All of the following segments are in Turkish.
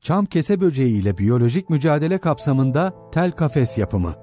çam kese böceği ile biyolojik mücadele kapsamında tel kafes yapımı.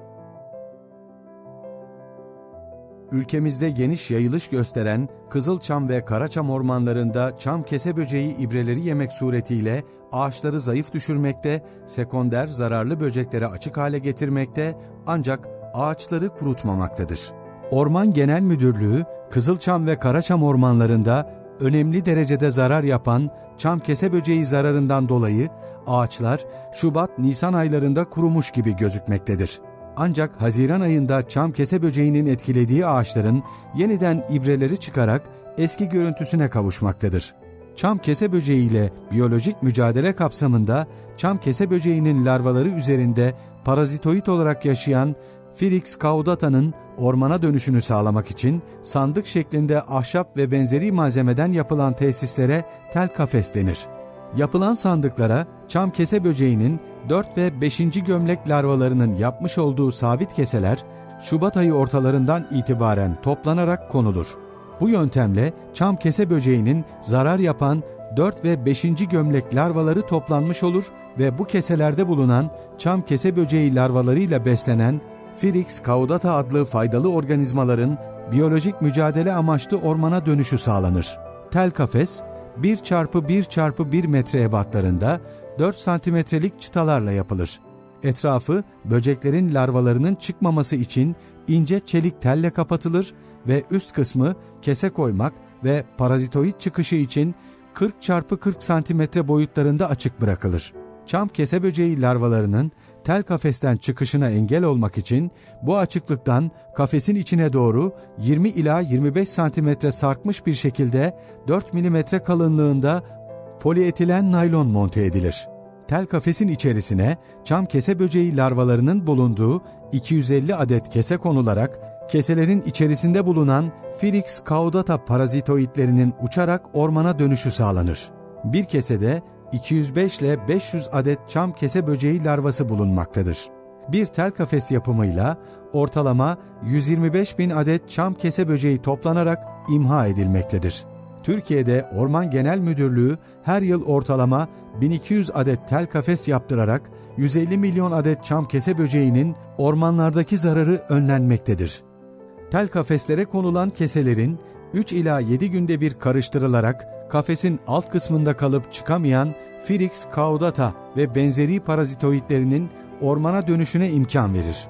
Ülkemizde geniş yayılış gösteren Kızılçam ve Karaçam ormanlarında çam kese böceği ibreleri yemek suretiyle ağaçları zayıf düşürmekte, sekonder zararlı böceklere açık hale getirmekte ancak ağaçları kurutmamaktadır. Orman Genel Müdürlüğü, Kızılçam ve Karaçam ormanlarında önemli derecede zarar yapan çam kese böceği zararından dolayı ağaçlar Şubat-Nisan aylarında kurumuş gibi gözükmektedir. Ancak Haziran ayında çam kese böceğinin etkilediği ağaçların yeniden ibreleri çıkarak eski görüntüsüne kavuşmaktadır. Çam kese böceği ile biyolojik mücadele kapsamında çam kese böceğinin larvaları üzerinde parazitoid olarak yaşayan Firix caudata'nın ormana dönüşünü sağlamak için sandık şeklinde ahşap ve benzeri malzemeden yapılan tesislere tel kafes denir. Yapılan sandıklara çam kese böceğinin 4 ve 5. gömlek larvalarının yapmış olduğu sabit keseler Şubat ayı ortalarından itibaren toplanarak konulur. Bu yöntemle çam kese böceğinin zarar yapan 4 ve 5. gömlek larvaları toplanmış olur ve bu keselerde bulunan çam kese böceği larvalarıyla beslenen Firix caudata adlı faydalı organizmaların biyolojik mücadele amaçlı ormana dönüşü sağlanır. Tel kafes 1 çarpı 1 çarpı 1 metre ebatlarında 4 santimetrelik çıtalarla yapılır. Etrafı böceklerin larvalarının çıkmaması için ince çelik telle kapatılır ve üst kısmı kese koymak ve parazitoid çıkışı için 40 çarpı 40 santimetre boyutlarında açık bırakılır. Çam kese böceği larvalarının tel kafesten çıkışına engel olmak için bu açıklıktan kafesin içine doğru 20 ila 25 santimetre sarkmış bir şekilde 4 milimetre kalınlığında polietilen naylon monte edilir. Tel kafesin içerisine çam kese böceği larvalarının bulunduğu 250 adet kese konularak keselerin içerisinde bulunan Firix caudata parazitoidlerinin uçarak ormana dönüşü sağlanır. Bir kesede 205 ile 500 adet çam kese böceği larvası bulunmaktadır. Bir tel kafes yapımıyla ortalama 125 bin adet çam kese böceği toplanarak imha edilmektedir. Türkiye'de Orman Genel Müdürlüğü her yıl ortalama 1200 adet tel kafes yaptırarak 150 milyon adet çam kese böceğinin ormanlardaki zararı önlenmektedir. Tel kafeslere konulan keselerin 3 ila 7 günde bir karıştırılarak kafesin alt kısmında kalıp çıkamayan Firix caudata ve benzeri parazitoidlerinin ormana dönüşüne imkan verir.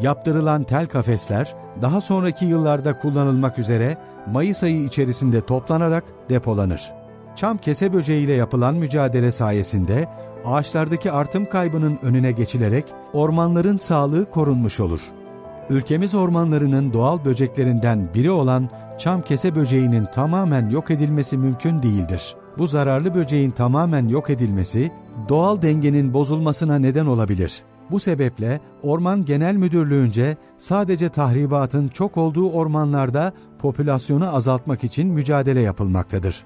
Yaptırılan tel kafesler daha sonraki yıllarda kullanılmak üzere Mayıs ayı içerisinde toplanarak depolanır. Çam kese böceği ile yapılan mücadele sayesinde ağaçlardaki artım kaybının önüne geçilerek ormanların sağlığı korunmuş olur. Ülkemiz ormanlarının doğal böceklerinden biri olan çam kese böceğinin tamamen yok edilmesi mümkün değildir. Bu zararlı böceğin tamamen yok edilmesi doğal dengenin bozulmasına neden olabilir. Bu sebeple Orman Genel Müdürlüğü'nce sadece tahribatın çok olduğu ormanlarda popülasyonu azaltmak için mücadele yapılmaktadır.